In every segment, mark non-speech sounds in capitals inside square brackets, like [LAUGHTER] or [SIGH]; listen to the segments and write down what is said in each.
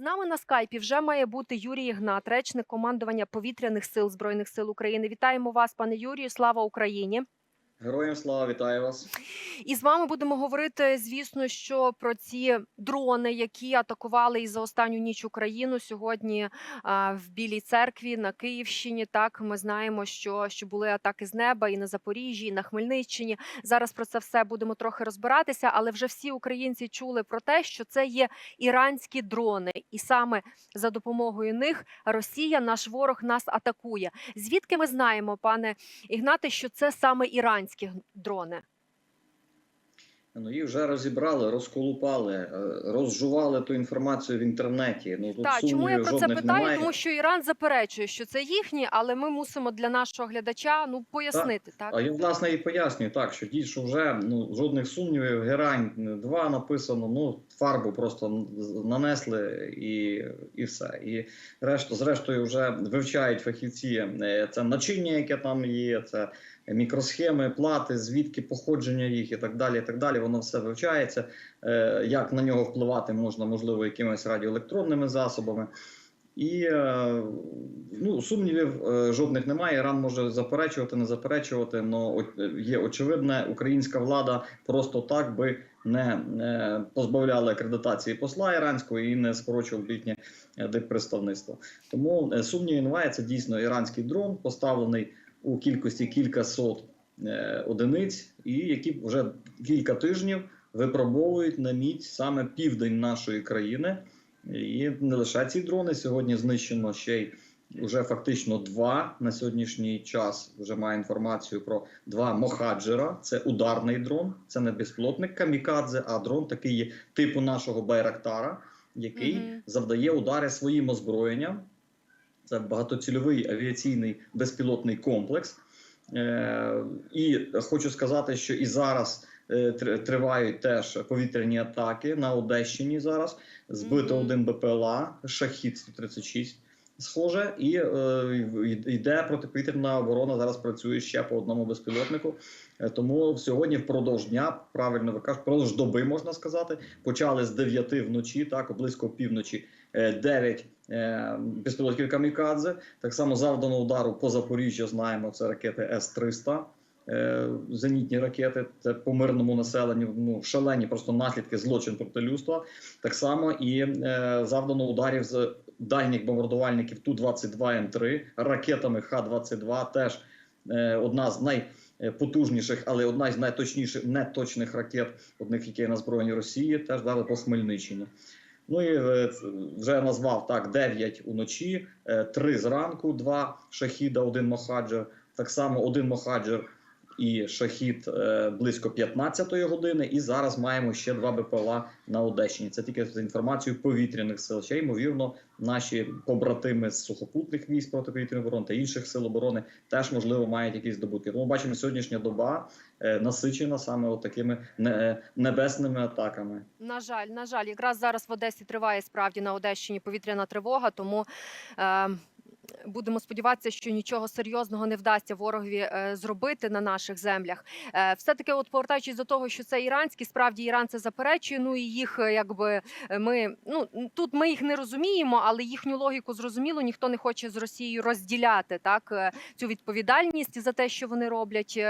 З нами на скайпі вже має бути Юрій Ігнат, речник командування повітряних сил збройних сил України. Вітаємо вас, пане Юрію. Слава Україні! Героям слава, вітаю вас. І з вами будемо говорити, звісно, що про ці дрони, які атакували і за останню ніч Україну сьогодні а, в Білій церкві на Київщині. Так ми знаємо, що, що були атаки з неба і на Запоріжжі, і на Хмельниччині. Зараз про це все будемо трохи розбиратися, але вже всі українці чули про те, що це є іранські дрони, і саме за допомогою них Росія, наш ворог, нас атакує. Звідки ми знаємо, пане Ігнате, що це саме іранські дрони? Ну їх вже розібрали, розколупали, е, розжували ту інформацію в інтернеті. Ну тут Так, чому я про це питаю? немає. Тому що Іран заперечує, що це їхні, але ми мусимо для нашого глядача ну пояснити так. А я власне і пояснюю так, що дійсно вже ну жодних сумнівів. Герань 2 написано. Ну фарбу просто нанесли і, і все. І решту, зрештою, вже вивчають фахівці е, це начиння, яке там є. Це мікросхеми, плати, звідки походження їх і так далі. і так далі. Воно все вивчається. Е, Як на нього впливати можна, можливо, якимись радіоелектронними засобами. І е, ну, сумнівів е, жодних немає. Іран може заперечувати, не заперечувати. але є очевидне, українська влада просто так би не е, позбавляла акредитації посла іранського і не скорочував е, диппредставництво. Тому е, сумнівів немає. Це дійсно іранський дрон, поставлений у кількості кількасот е, одиниць, і які вже кілька тижнів випробовують на мідь саме південь нашої країни. І не лише ці дрони сьогодні знищено ще й вже фактично два на сьогоднішній час. Вже має інформацію про два мохаджера. Це ударний дрон, це не безпілотник камікадзе, а дрон такий типу нашого Байрактара, який Мгм. завдає удари своїм озброєнням. Це багатоцільовий авіаційний безпілотний комплекс. Е, і хочу сказати, що і зараз е, тривають теж повітряні атаки на Одещині. Зараз збито один БПЛА, шахід 136 Схоже, і е, йде протиповітряна оборона. Зараз працює ще по одному безпілотнику. Е, Тому сьогодні, впродовж дня, правильно ви кажете, впродовж доби можна сказати, почали з 9 вночі, так близько півночі, е, 9 е, безпілотників камікадзе. Так само завдано удару по Запоріжжю. Знаємо, це ракети С-300. е, Зенітні ракети це по мирному населенню. Ну шалені просто наслідки злочин проти людства. Так само і е, завдано ударів з дальніх бомбардувальників Ту-22М3 ракетами Х-22. Теж е, одна з найпотужніших, але одна з найточніших неточних ракет, одних, які на збройні Росії, теж дали по Хмельниччині. Ну і е, вже назвав так: 9 уночі, 3 зранку, 2 шахіда, один мохаджер. Так само один мохаджер і шахід е, близько 15-ї години. І зараз маємо ще два БПЛА на Одещині. Це тільки за інформацією повітряних сил. Ще ймовірно, наші побратими з сухопутних військ протиповітряної оборони та інших сил оборони теж можливо мають якісь здобутки. Тому бачимо, сьогоднішня доба е, насичена саме от такими небесними атаками. На жаль, на жаль, якраз зараз в Одесі триває справді на Одещині повітряна тривога, тому. Е, Будемо сподіватися, що нічого серйозного не вдасться ворогові е, зробити на наших землях. Е, все таки, от повертаючись до того, що це іранські, справді Іран це заперечує. Ну і їх е, якби ми ну тут ми їх не розуміємо, але їхню логіку зрозуміло. Ніхто не хоче з Росією розділяти так цю відповідальність за те, що вони роблять.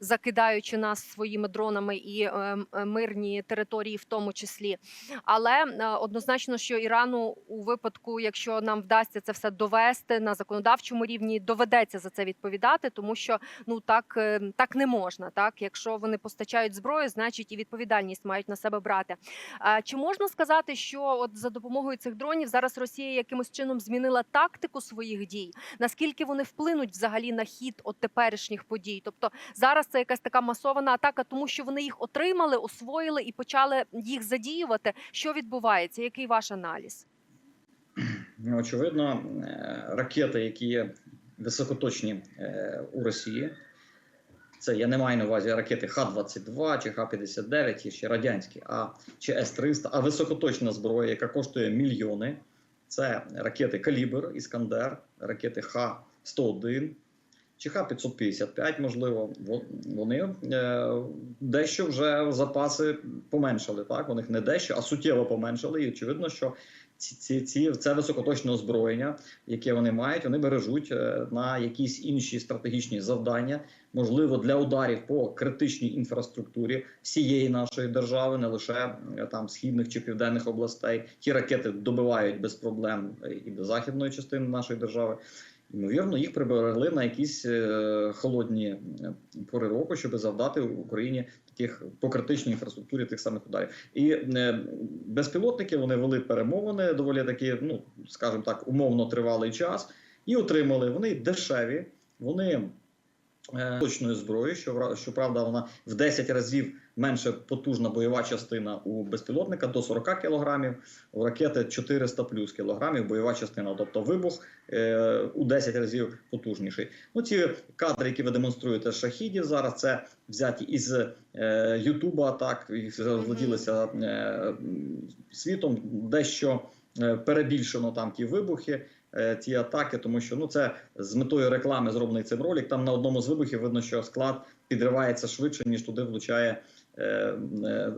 Закидаючи нас своїми дронами і е, е, мирні території, в тому числі, але е, однозначно, що Ірану у випадку, якщо нам вдасться це все довести на законодавчому рівні, доведеться за це відповідати, тому що ну так, так не можна. Так, якщо вони постачають зброю, значить і відповідальність мають на себе брати. Чи можна сказати, що от за допомогою цих дронів зараз Росія якимось чином змінила тактику своїх дій? Наскільки вони вплинуть взагалі на хід от теперішніх подій? Тобто зараз це якась така масована атака, тому що вони їх отримали, освоїли і почали їх задіювати. Що відбувається? Який ваш аналіз? Ну, Очевидно, е, ракети, які є високоточні е, у Росії, це я не маю на увазі ракети Х-22 чи Х-59, ті ще радянські, а чи С-300, а високоточна зброя, яка коштує мільйони. Це ракети Калібр, Іскандер, ракети Х-101 чи Х-555, можливо. Во- Вони е, дещо вже запаси поменшали. Так, них не дещо, а суттєво поменшали. І очевидно, що ці, ці, ці це високоточне озброєння, яке вони мають, вони бережуть е, на якісь інші стратегічні завдання, можливо, для ударів по критичній інфраструктурі всієї нашої держави, не лише е, там східних чи південних областей. Ті ракети добивають без проблем і до західної частини нашої держави. Ймовірно, їх приберегли на якісь е, холодні е, пори року, щоб завдати Україні таких по критичній інфраструктурі тих самих ударів. І е, безпілотники вони вели перемовини доволі таки, ну скажімо так, умовно тривалий час, і отримали вони дешеві, вони точної зброї, що вра- щоправда, вона в 10 разів менше потужна бойова частина у безпілотника до 40 кілограмів, у ракети 400 плюс кілограмів бойова частина, тобто вибух е, у 10 разів потужніший. Ну ці кадри, які ви демонструєте з шахідів зараз, це взяті із е, Ютуба, так і злетілися е, світом, дещо е, перебільшено там ті вибухи. е, Ті атаки, тому що ну це з метою реклами зроблений цим ролик. Там на одному з вибухів видно, що склад підривається швидше ніж туди влучає е, е,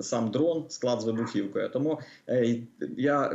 сам дрон, склад з вибухівкою. Тому е, я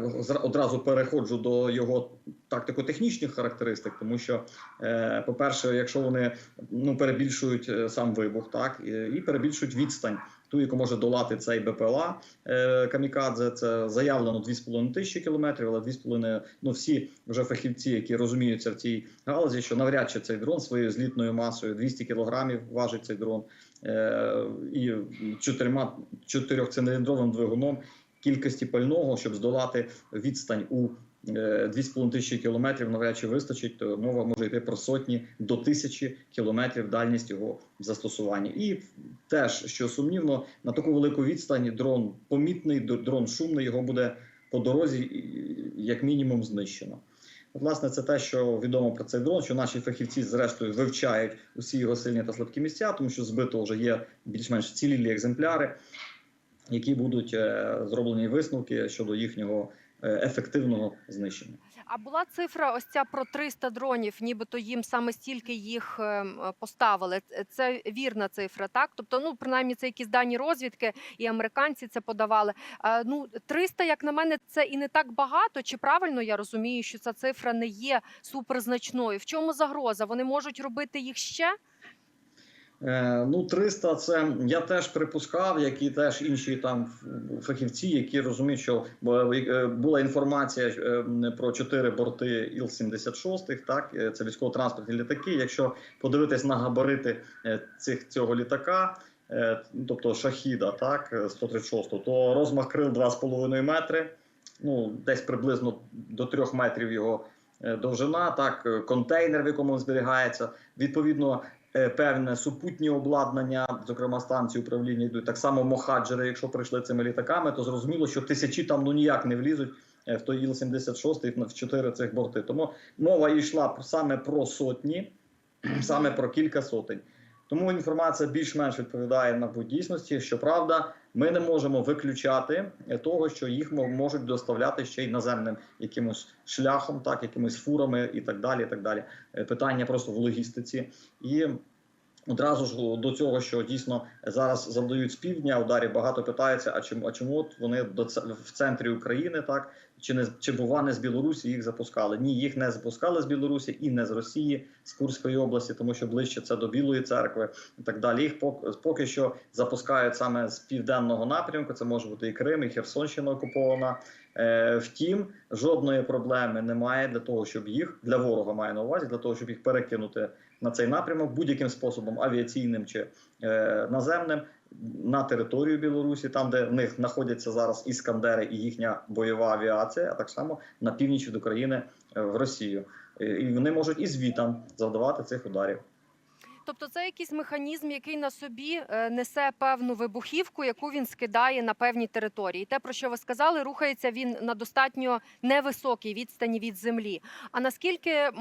одразу переходжу до його тактико-технічних характеристик, тому що, е, по-перше, якщо вони ну перебільшують е, сам вибух, так і перебільшують відстань. Ту, яку може долати цей БПЛА е, Камікадзе, це заявлено 2,5 тисячі кілометрів, але 2,5, ну всі вже фахівці, які розуміються в цій галузі, що навряд чи цей дрон своєю злітною масою 200 кілограмів важить цей дрон е, і чотирма чотирьохциліндровим двигуном кількості пального, щоб здолати відстань у 2,5 тисячі кілометрів, навряд чи вистачить, то мова може йти про сотні до тисячі кілометрів дальність його застосування. І теж, що сумнівно, на таку велику відстань дрон помітний, дрон шумний, його буде по дорозі як мінімум знищено. Власне, це те, що відомо про цей дрон, що наші фахівці, зрештою, вивчають усі його сильні та слабкі місця, тому що збито вже є більш-менш цілілі екземпляри, які будуть е, зроблені висновки щодо їхнього е, ефективного знищення. А була цифра ось ця про 300 дронів, нібито їм саме стільки їх е, поставили. Це вірна цифра, так? Тобто, ну принаймні, це якісь дані розвідки, і американці це подавали. Ну 300, як на мене, це і не так багато. Чи правильно я розумію, що ця цифра не є суперзначною? В чому загроза? Вони можуть робити їх ще? Е, ну, 300 це я теж припускав, як і теж інші там фахівці, які розуміють, що е, була інформація е, про чотири борти Іл-76, так е, це військово-транспортні літаки. Якщо подивитись на габарити е, цих цього літака, е, тобто шахіда, так е, 136, то розмах крил 2,5 метри. Ну, десь приблизно до 3 метрів його е, довжина, так, е, контейнер, в якому він зберігається. Відповідно, е, певне супутнє обладнання, зокрема станції управління йдуть. Так само мохаджери, якщо прийшли цими літаками, то зрозуміло, що тисячі там ну ніяк не влізуть е, в той Іл-76 і в чотири цих борти. Тому мова йшла саме про сотні, [CLEARS THROAT] саме про кілька сотень. Тому інформація більш-менш відповідає на дійсності. Щоправда, ми не можемо виключати того, що їх можуть доставляти ще й наземним якимось шляхом, так якимись фурами і так далі. І так далі. Е, Питання просто в логістиці і. Одразу ж до цього, що дійсно зараз завдають з півдня ударів, багато питаються, а чому, а чому от вони до в центрі України, так чи не чи бува не з Білорусі їх запускали? Ні, їх не запускали з Білорусі і не з Росії, з Курської області, тому що ближче це до Білої церкви і так далі. Їх поки що запускають саме з південного напрямку. Це може бути і Крим, і Херсонщина окупована. Е, втім, жодної проблеми немає для того, щоб їх для ворога має на увазі, для того, щоб їх перекинути на цей напрямок будь-яким способом авіаційним чи е, наземним на територію Білорусі, там де в них знаходяться зараз іскандери і їхня бойова авіація, а так само на північ від України е, в Росію. І вони можуть і звітам завдавати цих ударів. Тобто це якийсь механізм, який на собі е, несе певну вибухівку, яку він скидає на певні території. Те, про що ви сказали, рухається він на достатньо невисокій відстані від землі. А наскільки е,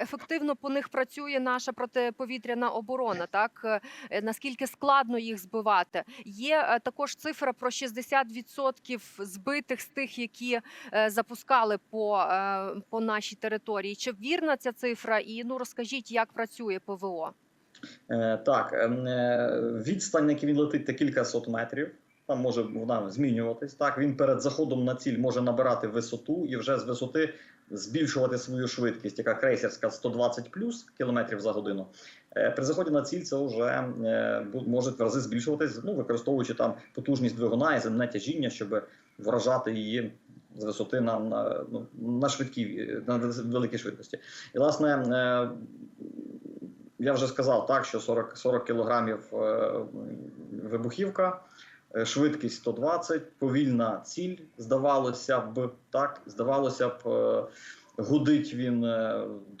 ефективно по них працює наша протиповітряна оборона? Так Е, наскільки складно їх збивати? Є також цифра про 60% збитих з тих, які запускали по, по нашій території. Чи вірна ця цифра? І ну розкажіть, як працює ПВО? Е, так, ем, е, відстань, на якій він летить, це кілька сот метрів. Там може вона змінюватись. Так він перед заходом на ціль може набирати висоту і вже з висоти збільшувати свою швидкість, яка крейсерська 120 плюс кілометрів за годину. Е, При заході на ціль це вже може в рази збільшуватись, ну використовуючи там потужність двигуна і земне тяжіння, щоб вражати її з висоти на, на, ну, на швидкій на великій швидкості. І власне. Я вже сказав так, що 40, 40 кілограмів е, вибухівка, е, швидкість 120, повільна ціль, здавалося б, так, здавалося б, е, гудить він,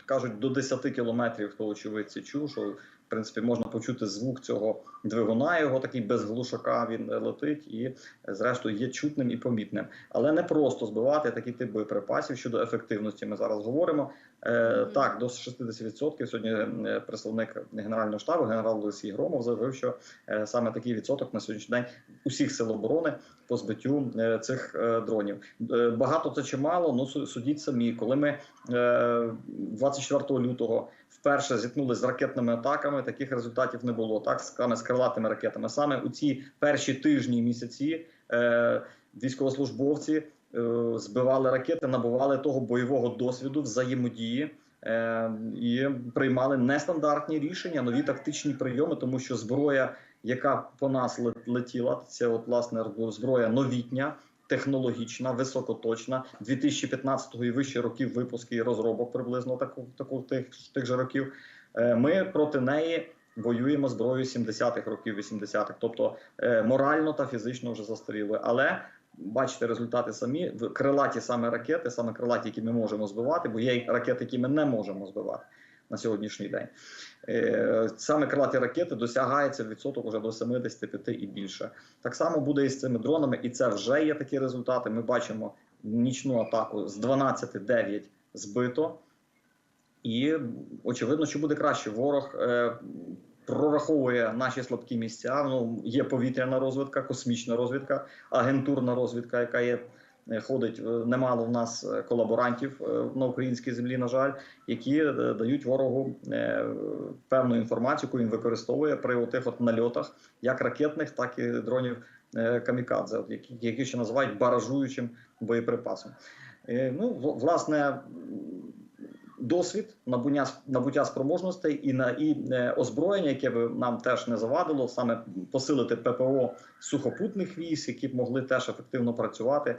кажуть, до 10 кілометрів, хто очевидці чув, що принципі можна почути звук цього двигуна, його такий без глушака він е, летить і, е, зрештою, є чутним і помітним. Але не просто збивати такий тип боєприпасів щодо ефективності. Ми зараз говоримо. Е. Так, до 60% сьогодні е, представник генерального штабу, генерал Олексій Громов, заявив, що саме такий відсоток на сьогоднішній день усіх сил оборони по збиттю цих дронів. Багато це чи мало? Ну судіть самі. Коли ми е, 24 лютого вперше зіткнулися з ракетними атаками, таких результатів не було. Так саме з крилатими ракетами. Саме у ці перші тижні місяці е, військовослужбовці е, збивали ракети, набували того бойового досвіду, взаємодії. е, І приймали нестандартні рішення, нові тактичні прийоми, тому що зброя, яка по нас летіла, це от власне зброя новітня, технологічна, високоточна, 2015 і вище років випуску і розробок приблизно таку, таку тих, тих же років. Е, Ми проти неї воюємо зброєю 70-х років, 80-х, тобто е, морально та фізично вже застаріли. Але бачите результати самі крилаті саме ракети, саме крилаті, які ми можемо збивати, бо є ракети, які ми не можемо збивати на сьогоднішній день. Е, Саме крилаті ракети досягається відсоток вже до 75 і більше. Так само буде і з цими дронами, і це вже є такі результати. Ми бачимо нічну атаку з 12-9 збито. І очевидно, що буде краще. Ворог е, прораховує наші слабкі місця. Ну є повітряна розвідка, космічна розвідка, агентурна розвідка, яка є. Е, Ходить е, немало в нас е, колаборантів на українській землі, на жаль, які дають ворогу певну інформацію, яку він використовує при тих от нальотах, як ракетних, так і дронів камікадзе, які, ще називають баражуючим боєприпасом. Ну, власне, досвід, набуття, набуття спроможностей і на і озброєння, яке би нам теж не завадило, саме посилити ППО сухопутних військ, які б могли теж ефективно працювати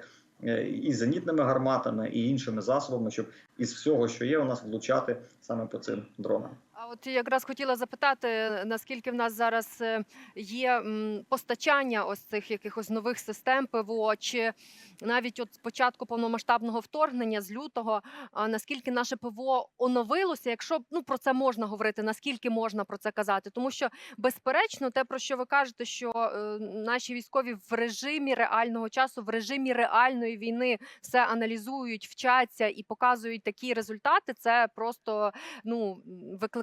і зенітними гарматами, і іншими засобами, щоб із всього, що є, у нас влучати саме по цим дронам. А от якраз хотіла запитати, наскільки в нас зараз е, є постачання ось цих якихось нових систем ПВО, чи навіть от з початку повномасштабного вторгнення з лютого, наскільки наше ПВО оновилося, якщо ну про це можна говорити, наскільки можна про це казати? Тому що безперечно, те про що ви кажете, що е, наші військові в режимі реального часу, в режимі реальної війни все аналізують, вчаться і показують такі результати. Це просто ну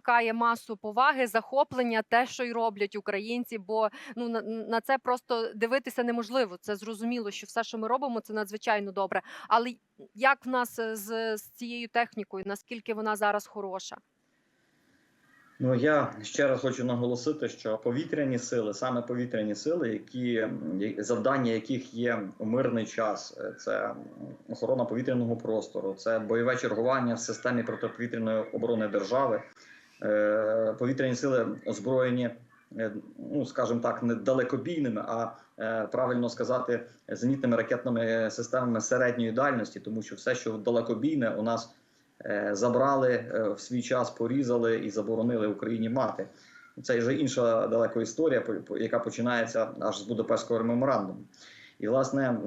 викликає масу поваги, захоплення, те, що й роблять українці. Бо ну на, на це просто дивитися неможливо. Це зрозуміло, що все, що ми робимо, це надзвичайно добре. Але як в нас е, з, з цією технікою, наскільки вона зараз хороша? Ну я ще раз хочу наголосити, що повітряні сили, саме повітряні сили, які завдання яких є у мирний час, е, це охорона повітряного простору, це бойове чергування в системі протиповітряної оборони держави. Е, Повітряні сили озброєні, е, ну скажімо так, не далекобійними, а е, правильно сказати, зенітними ракетними системами середньої дальності, тому що все, що далекобійне, у нас забрали в свій час, порізали і заборонили Україні мати. Це вже інша далеко історія, яка починається аж з Будапештського меморандуму. І власне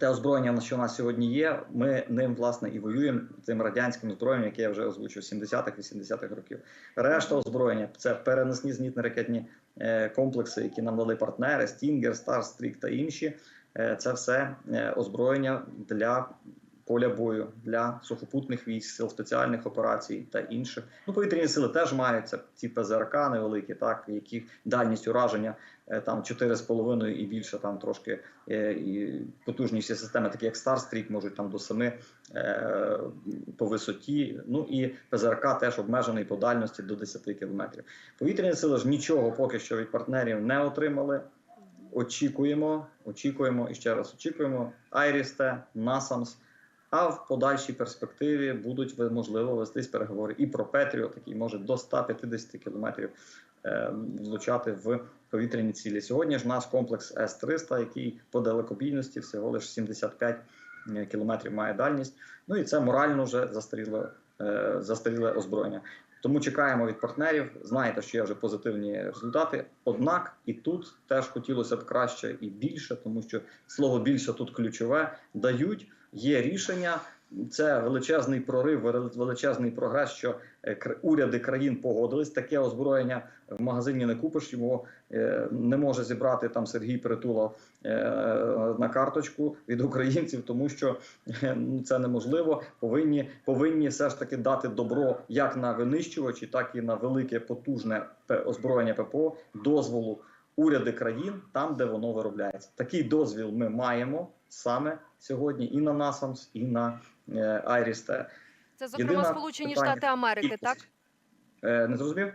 те озброєння, що у нас сьогодні є, ми ним власне і воюємо цим радянським озброєнням, яке я вже озвучив 70-х, 80-х років. Решта озброєння це переносні зенітно ракетні е, комплекси, які нам дали партнери, Стінгер, Старстрік та інші. Е, Це все е, озброєння для поля бою для сухопутних військ, сил спеціальних операцій та інших. Ну, повітряні сили теж мають це ці ПЗРК невеликі, так яких дальність ураження е, там 4,5 і більше, там трошки е, і потужніші системи, такі як Старстрік, можуть там до 7 е, по висоті. Ну і ПЗРК теж обмежений по дальності до 10 кілометрів. Повітряні сили ж нічого поки що від партнерів не отримали. очікуємо, очікуємо і ще раз очікуємо. Айрісте, Насамс. А в подальшій перспективі будуть можливо вестись переговори і про Петріот, який може до 150 кілометрів е, влучати в повітряні цілі. Сьогодні ж наш комплекс С-300, який по далекобійності всього лише 75 кілометрів має дальність. Ну і це морально вже застаріле, е, застаріле озброєння. Тому чекаємо від партнерів. Знаєте, що є вже позитивні результати. Однак і тут теж хотілося б краще і більше, тому що слово більше тут ключове дають. Є рішення. Це величезний прорив, величезний прогрес, що е, уряди країн погодились. Таке озброєння в магазині не купиш. Його е, не може зібрати там Сергій Притула е, на карточку від українців, тому що ну, це неможливо. Повинні повинні все ж таки дати добро як на винищувачі, так і на велике потужне озброєння ППО дозволу уряди країн там, де воно виробляється. Такий дозвіл ми маємо саме сьогодні і на NASAMS, і на е, Айрісте. Це зокрема Єдине Сполучені питання Штати Америки, так? Е, Не зрозумів?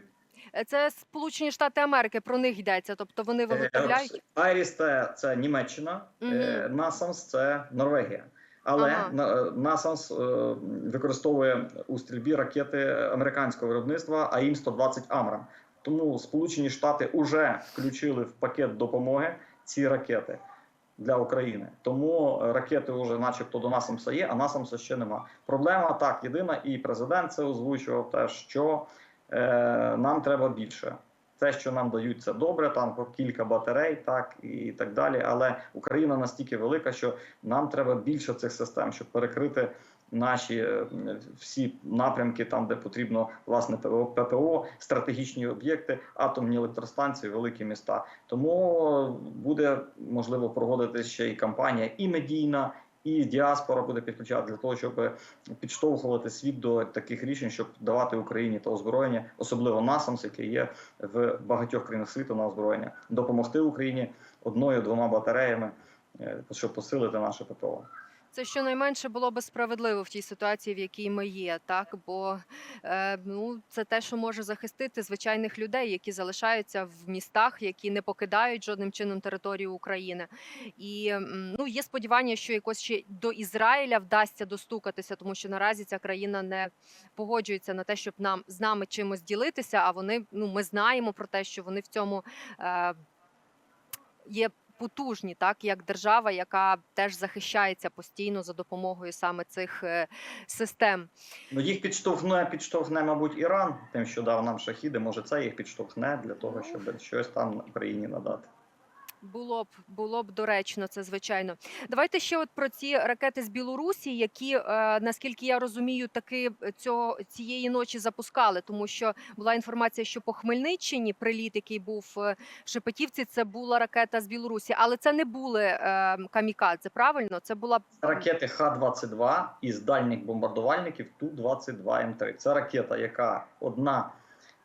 Е, Це Сполучені Штати Америки, про них йдеться. Тобто вони виготовляють. Айрісте це Німеччина, е, NASAMS це Норвегія. Але Ага. на- NASAMS е, використовує у стрільбі ракети американського виробництва АІМ 120 Амрам. Тому Сполучені Штати вже включили в пакет допомоги ці ракети для України. Тому е, ракети вже, начебто, до насамса є, а насамса ще нема. Проблема так єдина, і президент це озвучував теж, що е, нам треба більше. Те, що нам дають, це добре, там по кілька батарей, так і так далі. Але Україна настільки велика, що нам треба більше цих систем, щоб перекрити наші е, всі напрямки, там де потрібно власне ППО, стратегічні об'єкти, атомні електростанції, великі міста. Тому буде можливо проводити ще і кампанія, і медійна. І діаспора буде підключати для того, щоб підштовхувати світ до таких рішень, щоб давати Україні та озброєння, особливо НАСАМС, яке є в багатьох країнах світу на озброєння, допомогти Україні одною-двома батареями, е, щоб посилити наше ППО. Це щонайменше було би справедливо в тій ситуації, в якій ми є, так бо е, ну це те, що може захистити звичайних людей, які залишаються в містах, які не покидають жодним чином територію України. І ну є сподівання, що якось ще до Ізраїля вдасться достукатися, тому що наразі ця країна не погоджується на те, щоб нам з нами чимось ділитися. А вони ну ми знаємо про те, що вони в цьому е, є потужні, так як держава, яка теж захищається постійно за допомогою саме цих е, систем. Ну їх підштовхне, підштовхне, мабуть, Іран, тим, що дав нам шахіди. Може, це їх підштовхне для того, щоб щось там Україні надати. Було б було б доречно, це звичайно. Давайте ще от про ці ракети з Білорусі, які е, наскільки я розумію, таки цього цієї ночі запускали, тому що була інформація, що по Хмельниччині приліт, який був е, в Шепетівці, це була ракета з Білорусі, але це не були е, камікадзе. Правильно, це була Ракети Х-22 із дальніх бомбардувальників Ту-22М3. Це ракета, яка одна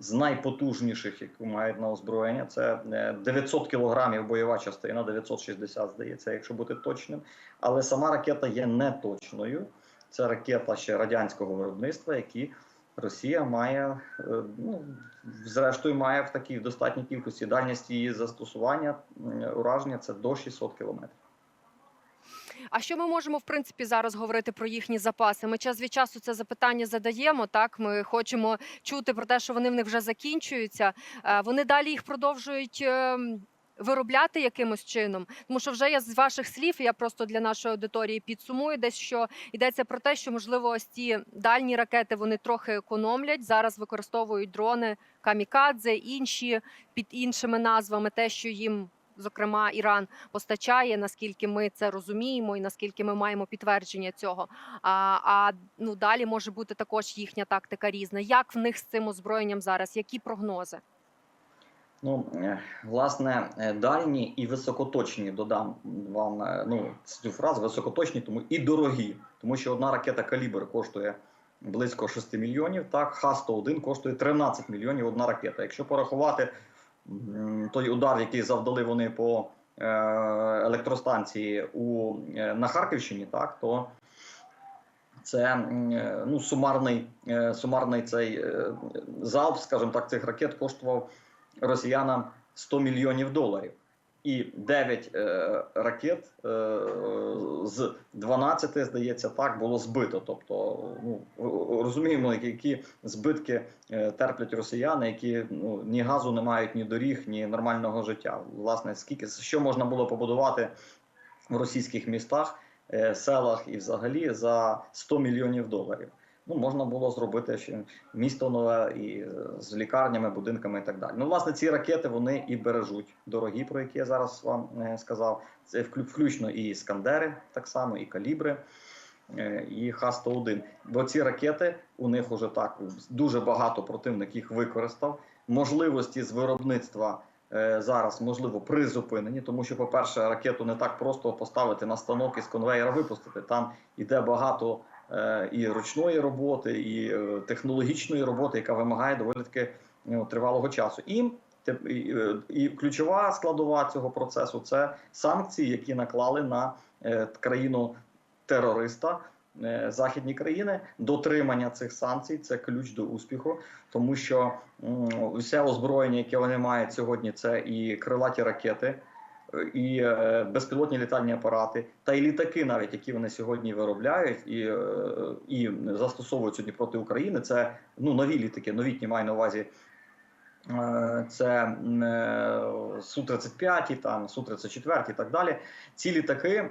з найпотужніших, яку мають на озброєння. Це е, 900 кілограмів бойова частина, 960, здається, якщо бути точним. Але сама ракета є неточною. Це ракета ще радянського виробництва, які Росія має, е, ну зрештою, має в такій достатній кількості дальність її застосування ураження це до 600 кілометрів. А що ми можемо в принципі зараз говорити про їхні запаси? Ми час від часу це запитання задаємо. Так, ми хочемо чути про те, що вони в них вже закінчуються. Е, Вони далі їх продовжують. ем, Виробляти якимось чином, тому що вже я з ваших слів, я просто для нашої аудиторії підсумую, десь що йдеться про те, що можливо ось ці дальні ракети вони трохи економлять. Зараз використовують дрони камікадзе, інші під іншими назвами, те, що їм зокрема Іран постачає, наскільки ми це розуміємо, і наскільки ми маємо підтвердження цього. А, а ну далі може бути також їхня тактика різна. Як в них з цим озброєнням зараз? Які прогнози? Ну, е, власне, е, дальні і високоточні додам вам е, ну, цю фразу високоточні, тому і дорогі, тому що одна ракета калібр коштує близько 6 мільйонів. Так, Х-101 коштує 13 мільйонів одна ракета. Якщо порахувати той удар, який завдали вони по е, електростанції у, е, на Харківщині, так, то це е, ну, сумарний, сумарний цей залп, скажімо так, цих ракет коштував росіянам 100 мільйонів доларів. І 9 е, ракет е, з 12, здається, так було збито. Тобто, ну розуміємо, які- збитки е, терплять росіяни, які ну ні газу не мають, ні доріг, ні нормального життя. Власне, скільки що можна було побудувати в російських містах, е, селах і взагалі за 100 мільйонів доларів. Ну, можна було зробити ще місто нове і е, з лікарнями, будинками і так далі. Ну, власне, ці ракети вони і бережуть дорогі, про які я зараз вам е, сказав. Це вклю- включно і іскандери, так само, і калібри, е, і Х-101. Бо ці ракети у них уже так дуже багато противник їх використав. Можливості з виробництва зараз можливо призупинені, тому що, по-перше, ракету не так просто поставити на станок і з конвейера випустити. Там іде багато і ручної роботи, і е, технологічної роботи, яка вимагає доволі таки ну, тривалого часу. І, те- і, е, ключова складова цього процесу це санкції, які наклали на е, країну терориста. е, Західні країни дотримання цих санкцій це ключ до успіху, тому що м, усе озброєння, яке вони мають сьогодні, це і крилаті ракети, е, і е, безпілотні літальні апарати, та й літаки, навіть які вони сьогодні виробляють і, е, і застосовують сьогодні проти України. Це ну нові літаки, новітні маю на увазі. Е, Це м, е, Су-35, там Су-34 і так далі. Ці літаки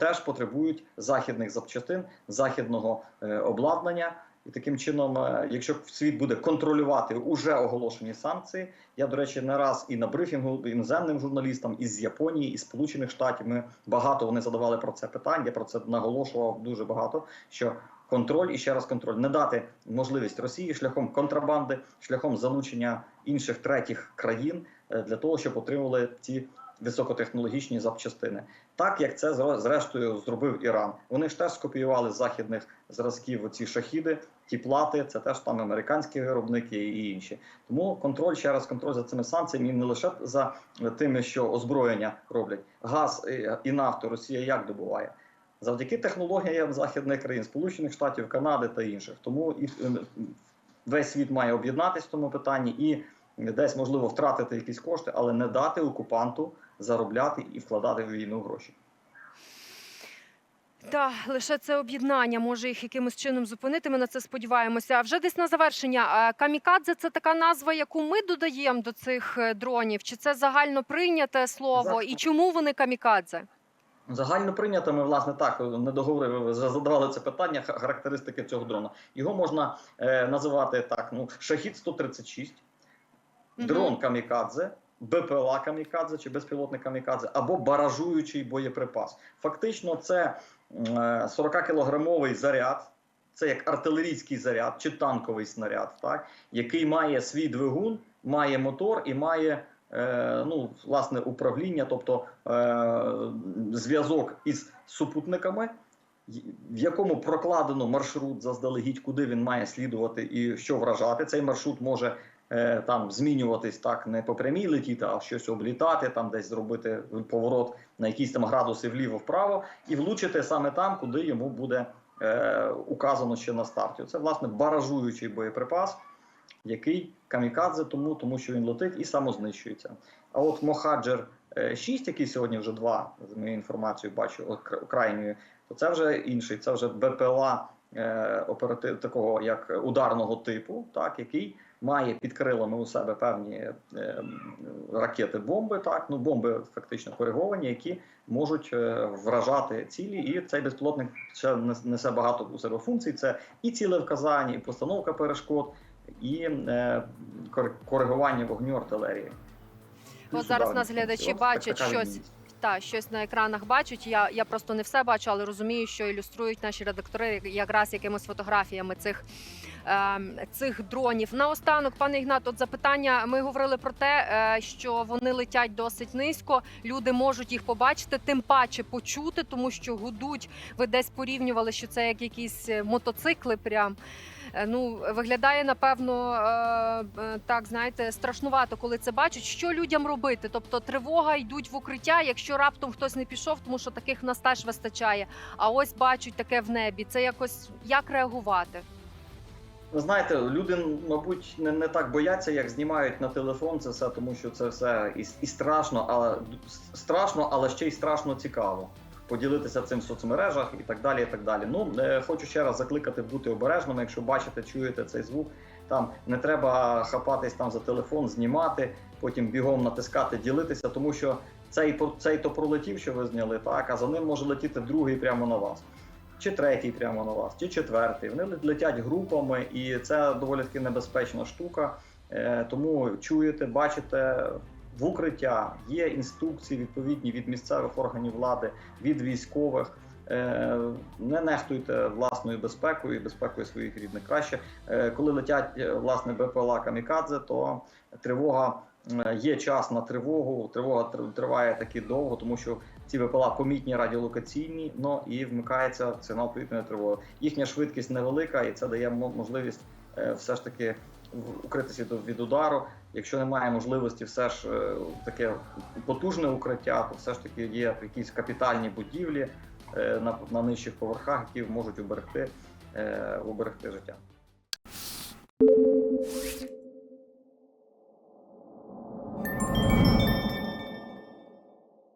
теж потребують західних запчастин, західного обладнання. І таким чином, е, якщо світ буде контролювати уже оголошені санкції, я до речі не раз і на брифінгу іноземним журналістам із Японії, із Сполучених Штатів ми багато вони задавали про це питання. Я про це наголошував дуже багато. Що контроль і ще раз контроль не дати можливість Росії шляхом контрабанди, шляхом залучення інших третіх країн е, для того, щоб отримували ці високотехнологічні запчастини, так як це зрештою зробив Іран. Вони ж теж скопіювали з західних зразків оці шахіди, ті плати, це теж там американські виробники і інші. Тому контроль ще раз контроль за цими санкціями не лише за тими, що озброєння роблять. Газ і нафту Росія як добуває? Завдяки технологіям західних країн, Сполучених Штатів, Канади та інших. Тому і е, весь світ має об'єднатися в тому питанні і десь можливо втратити якісь кошти, але не дати окупанту заробляти і вкладати в війну гроші. Та лише це об'єднання може їх якимось чином зупинити. Ми на це сподіваємося. А вже десь на завершення. е, Камікадзе це така назва, яку ми додаємо до цих е, дронів. Чи це загально прийняте слово? Загально. І чому вони камікадзе? Загально прийнято, ми власне так не договорили. Ви вже задавали це питання. Характеристики цього дрона. Його можна е, називати так: ну шахід 136 Мгм. дрон камікадзе, БПЛА камікадзе чи безпілотник камікадзе, або баражуючий боєприпас. Фактично, це м, е, 40-кілограмовий заряд. Це як артилерійський заряд чи танковий снаряд, так який має свій двигун, має мотор і має е, ну, власне управління, тобто е, зв'язок із супутниками, в якому прокладено маршрут заздалегідь, куди він має слідувати і що вражати. Цей маршрут може там змінюватись так, не по прямій летіти, а щось облітати, там десь зробити поворот на якісь там градуси вліво-вправо, і влучити саме там, куди йому буде е, указано ще на старті. Це власне баражуючий боєприпас, який камікадзе, тому, тому що він летить і самознищується. А от Мохаджер 6, який сьогодні вже два, за моєю інформацією, бачу от кра- крайньою, то це вже інший, це вже БПЛА е, оператив такого як ударного типу, так який має під крилами у себе певні е, ракети, бомби, так ну бомби фактично кориговані, які можуть е, вражати цілі, і цей безпілотник ще несе багато у себе функцій. Це і цілевказання, і постановка перешкод, і е, коригування вогню артилерії. Плюс зараз ударні нас глядачі бачать щось. Та щось на екранах бачать. Я, я просто не все бачу, але розумію, що ілюструють наші редактори якраз якимись фотографіями цих, ем, цих дронів. Наостанок, пане Ігнат, от запитання. Ми говорили про те, е, що вони летять досить низько. Люди можуть їх побачити, тим паче почути, тому що гудуть. Ви десь порівнювали, що це як якісь е, мотоцикли. Прям ну виглядає напевно е, е, так, знаєте, страшнувато, коли це бачать. Що людям робити? Тобто тривога йдуть в укриття, якщо раптом хтось не пішов, тому що таких нас теж вистачає. А ось бачать таке в небі. Це якось як реагувати? Ви знаєте, люди, мабуть, не, не так бояться, як знімають на телефон це все, тому що це все і, і страшно, але страшно, але ще й страшно цікаво. Поділитися цим в соцмережах і так далі. І так далі. Ну е, хочу ще раз закликати бути обережними. Якщо бачите, чуєте цей звук, там не треба хапатись там за телефон, знімати, потім бігом натискати, ділитися, тому що цей цей то пролетів, що ви зняли, так а за ним може летіти другий прямо на вас чи третій прямо на вас, чи четвертий. Вони летять групами, і це доволі таки небезпечна штука. Е, Тому чуєте, бачите в укриття. Є інструкції відповідні від місцевих органів влади, від військових. Е, Не нехтуйте власною безпекою і безпекою своїх рідних. Краще, е, коли летять е, власне БПЛА Камікадзе, то тривога є час на тривогу. Тривога триває таки довго, тому що ці БПЛА помітні радіолокаційні, ну і вмикається сигнал повітряної тривоги. Їхня швидкість невелика, і це дає мо- можливість все ж таки укритися від удару. Якщо немає можливості, все ж е, таке потужне укриття, то все ж таки є якісь капітальні будівлі е, на на нижчих поверхах, які можуть уберегти, е, уберегти життя.